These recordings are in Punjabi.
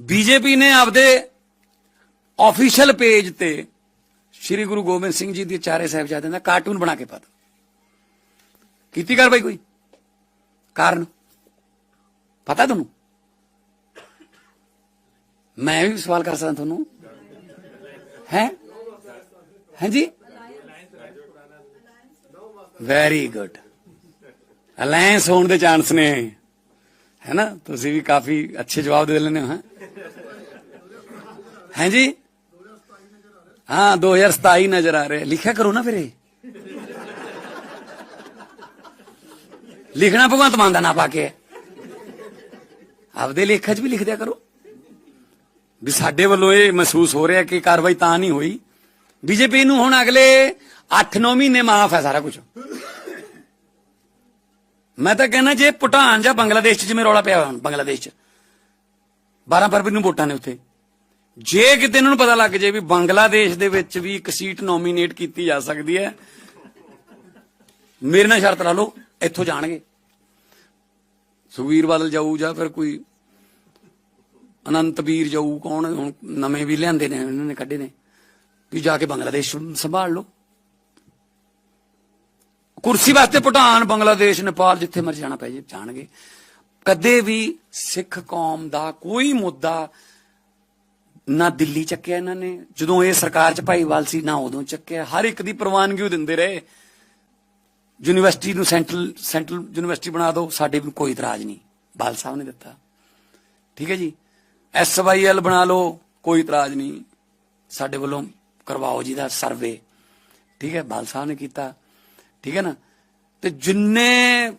ਬੀਜੇਪੀ ਨੇ ਆਪਦੇ ਆਫੀਸ਼ੀਅਲ ਪੇਜ ਤੇ ਸ੍ਰੀ ਗੁਰੂ ਗੋਬਿੰਦ ਸਿੰਘ ਜੀ ਦੇ ਚਾਰੇ ਸਾਹਿਬਜ਼ਾਦਿਆਂ ਦਾ ਕਾਰਟੂਨ ਬਣਾ ਕੇ ਪਾ ਦਿੱਤਾ ਕੀਤੀ ਕਾਰਵਾਈ ਕੋਈ? ਕਾਰਨ? ਪਤਾ ਤੁਹਾਨੂੰ? ਮੈਂ ਵੀ ਸਵਾਲ ਕਰ ਸਕਦਾ ਤੁਹਾਨੂੰ। ਹੈ? ਹਾਂਜੀ? ਵੈਰੀ ਗੁੱਡ ਅਲਾਈਅੰਸ ਹੋਣ ਦੇ ਚਾਂਸ ਨੇ। ਹੈ ਨਾ ਤੁਸੀਂ ਵੀ ਕਾਫੀ ਅੱਛੇ ਜਵਾਬ ਦੇ ਲੈਂਦੇ ਹੋ, ਹਾਂ? ਹਾਂਜੀ ਹਾਂ 2027 ਨਜ਼ਰ ਆ ਰਿਹਾ। ਲਿਖਿਆ ਕਰੋ ਨਾ ਫਿਰ ਇਹ। ਲਿਖਣਾ ਭਗਵੰਤ ਮਾਨ ਦਾ ਨਾ ਪਾ ਕੇ। ਆਪਦੇ ਲੇਖਾਂ 'ਚ ਵੀ ਲਿਖ ਦਿਆ ਕਰੋ। ਵੀ ਸਾਡੇ ਵੱਲੋਂ ਇਹ ਮਹਿਸੂਸ ਹੋ ਰਿਹਾ ਕਿ ਕਾਰਵਾਈ ਤਾਂ ਨਹੀਂ ਹੋਈ। ਬੀਜੇਪੀ ਨੂੰ ਹੁਣ ਅਗਲੇ 8-9 ਮਹੀਨੇ ਮਾਫ ਹੈ ਸਾਰਾ ਕੁਝ ਮੈਂ ਤਾਂ ਕਹਿੰਦਾ ਜੇ ਭੂਟਾਨ ਜਾਂ ਬੰਗਲਾਦੇਸ਼ 'ਚ ਜਿਵੇਂ ਰੌਲਾ ਪਿਆ ਹੋਇਆ, ਬੰਗਲਾਦੇਸ਼ 'ਚ 12 ਫਰਵਰੀ ਨੂੰ ਵੋਟਾਂ ਨੇ ਉੱਥੇ। ਜੇ ਕਿਤੇ ਇਹਨਾਂ ਨੂੰ ਪਤਾ ਲੱਗ ਜੇ ਵੀ ਬੰਗਲਾਦੇਸ਼ ਦੇ ਵਿੱਚ ਵੀ ਇੱਕ ਸੀਟ ਨੋਮੀਨੇਟ ਕੀਤੀ ਜਾ ਸਕਦੀ ਹੈ, ਮੇਰੇ ਨਾਲ ਸ਼ਰਤ ਲਾ ਲਓ, ਇੱਥੋਂ ਜਾਣਗੇ। ਸੁਖਵੀਰ ਬਾਦਲ ਜਾਊ ਜਾਂ ਫਿਰ ਕੋਈ ਅਨੰਤ ਵੀਰ ਜਾਊ, ਕੌਣ ਹੁਣ ਨਵੇਂ ਵੀ ਲਿਆਂਦੇ ਨੇ, ਇਹਨਾਂ ਨੇ ਕੱਢੇ ਨੇ, ਵੀ ਜਾ ਕੇ ਬੰਗਲਾਦੇਸ਼ ਸੰਭਾਲ ਲਓ। ਕੁਰਸੀ ਵਾਸਤੇ ਭੂਟਾਨ, ਬੰਗਲਾਦੇਸ਼, ਨੇਪਾਲ ਜਿੱਥੇ ਮਰਜ਼ੀ ਜਾਣਾ ਪੈ ਜੇ, ਜਾਣਗੇ। ਕਦੇ ਵੀ ਸਿੱਖ ਕੌਮ ਦਾ ਕੋਈ ਮੁੱਦਾ ਨਾ ਦਿੱਲੀ ਚੱਕਿਆ ਇਹਨਾਂ ਨੇ। ਜਦੋਂ ਇਹ ਸਰਕਾਰ ਚ ਭਾਈਵਾਲ ਸੀ, ਨਾ ਉਦੋਂ ਚੱਕਿਆ। ਹਰ ਇੱਕ ਦੀ ਪ੍ਰਵਾਨਗੀ ਉਹ ਦਿੰਦੇ ਰਹੇ। ਯੂਨੀਵਰਸਿਟੀ ਨੂੰ ਸੈਂਟਰਲ ਸੈਂਟਰਲ ਯੂਨੀਵਰਸਿਟੀ ਬਣਾ ਦਿਓ, ਸਾਡੇ ਵੀ ਕੋਈ ਇਤਰਾਜ਼ ਨਹੀਂ। ਬਾਲ ਸਾਹਿਬ ਨੇ ਦਿੱਤਾ। ਠੀਕ ਹੈ ਜੀ? ਐਸਵਾਈਐਲ ਬਣਾ ਲਓ, ਕੋਈ ਇਤਰਾਜ਼ ਨਹੀਂ। ਸਾਡੇ ਵੱਲੋਂ ਕਰਵਾਓ ਜੀ ਦਾ ਸਰਵੇ। ਠੀਕ ਹੈ? ਬਾਲ ਸਾਹਿਬ ਨੇ ਕੀਤਾ। ਠੀਕ ਹੈ ਨਾ? ਤੇ ਜਿੰਨੇ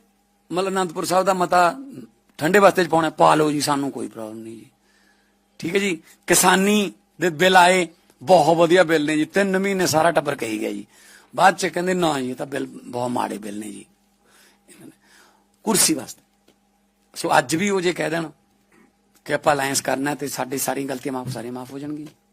ਮਤਲਬ ਅਨੰਦਪੁਰ ਸਾਹਿਬ ਦਾ ਮਤਾ ਠੰਡੇ ਵਾਸਤੇ ਚ ਪਾਉਣਾ, ਪਾ ਲਓ ਜੀ, ਸਾਨੂੰ ਕੋਈ ਪ੍ਰੋਬਲਮ ਨਹੀਂ ਜੀ। ਠੀਕ ਹੈ ਜੀ? ਕਿਸਾਨੀ ਦੇ ਬਿੱਲ ਆਏ, ਬਹੁਤ ਵਧੀਆ ਬਿੱਲ ਨੇ ਜੀ। 3 ਮਹੀਨੇ ਸਾਰਾ ਟੱਬਰ ਕਹੀ ਗਿਆ ਜੀ। ਬਾਅਦ ਚ ਕਹਿੰਦੇ, ਨਾ ਜੀ, ਇਹ ਤਾਂ ਬਿੱਲ, ਬਹੁਤ ਮਾੜੇ ਬਿੱਲ ਨੇ ਜੀ। ਕੁਰਸੀ ਵਾਸਤੇ। ਸੋ ਅੱਜ ਵੀ ਉਹ ਜੇ ਕਹਿ ਦੇਣ ਕਿ ਆਪਾਂ ਅਲਾਈਅੰਸ ਕਰਨਾ ਹੈ ਤੇ ਸਾਡੀ ਸਾਰੀਆਂ ਗਲਤੀਆਂ ਮਾਫ ਸਾਰੀਆਂ ਮਾਫ ਹੋ ਜਾਣਗੀਆਂ।